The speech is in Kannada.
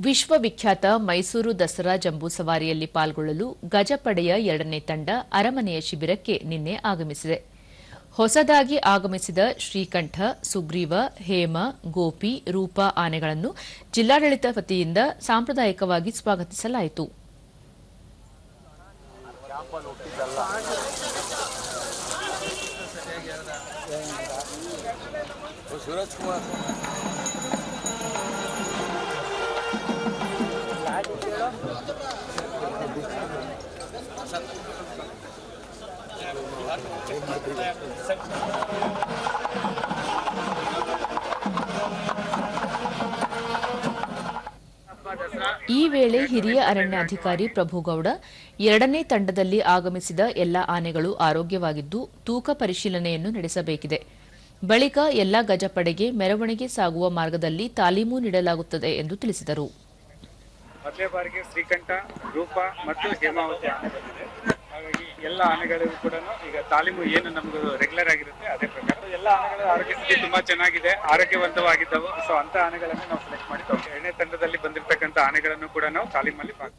ವಿಶ್ವವಿಖ್ಯಾತ ಮೈಸೂರು ದಸರಾ ಜಂಬೂ ಸವಾರಿಯಲ್ಲಿ ಪಾಲ್ಗೊಳ್ಳಲು ಗಜಪಡೆಯ ಎರಡನೇ ತಂಡ ಅರಮನೆಯ ಶಿಬಿರಕ್ಕೆ ನಿನ್ನೆ ಆಗಮಿಸಿದೆ. ಹೊಸದಾಗಿ ಆಗಮಿಸಿದ ಶ್ರೀಕಂಠ, ಸುಗ್ರೀವ, ಹೇಮ, ಗೋಪಿ, ರೂಪಾ ಆನೆಗಳನ್ನು ಜಿಲ್ಲಾಡಳಿತ ವತಿಯಿಂದ ಸಾಂಪ್ರದಾಯಿಕವಾಗಿ ಸ್ವಾಗತಿಸಲಾಯಿತು. ಕುಮಾರ್. ಈ ವೇಳೆ ಹಿರಿಯ ಅರಣ್ಯಾಧಿಕಾರಿ ಪ್ರಭುಗೌಡ ಎರಡನೇ ತಂಡದಲ್ಲಿ ಆಗಮಿಸಿದ ಎಲ್ಲ ಆನೆಗಳು ಆರೋಗ್ಯವಾಗಿದ್ದು ತೂಕ ಪರಿಶೀಲನೆಯನ್ನು ನಡೆಸಬೇಕಿದೆ. ಬಳಿಕ ಎಲ್ಲ ಗಜಪಡೆಗೆ ಮೆರವಣಿಗೆ ಸಾಗುವ ಮಾರ್ಗದಲ್ಲಿ ತಾಲೀಮು ನೀಡಲಾಗುತ್ತದೆ ಎಂದು ತಿಳಿಸಿದರು. ಮೊದಲೇ ಬಾರಿಗೆ ಶ್ರೀಕಂಠ, ರೂಪ ಮತ್ತು ಹೇಮಾವತಿ ಆನೆ ಹಾಗಾಗಿ ಎಲ್ಲ ಆನೆಗಳಿಗೂ ಕೂಡ ಈಗ ತಾಲೀಮು ಏನು ನಮ್ಗೆ ರೆಗ್ಯುಲರ್ ಆಗಿರುತ್ತೆ, ಅದೇ ಪ್ರಕಾರ. ಎಲ್ಲ ಆನೆಗಳ ಆರೋಗ್ಯ ಸ್ಥಿತಿ ತುಂಬಾ ಚೆನ್ನಾಗಿದೆ, ಆರೋಗ್ಯವಂತವಾಗಿದ್ದವು. ಸೊ ಅಂತ ಆನೆಗಳನ್ನು ನಾವು ಸೆಲೆಕ್ಟ್ ಮಾಡಿ ಎರಡನೇ ತಂಡದಲ್ಲಿ ಬಂದಿರತಕ್ಕಂಥ ಆನೆಗಳನ್ನು ಕೂಡ ನಾವು ತಾಲೀಮಲ್ಲಿ ಭಾಗ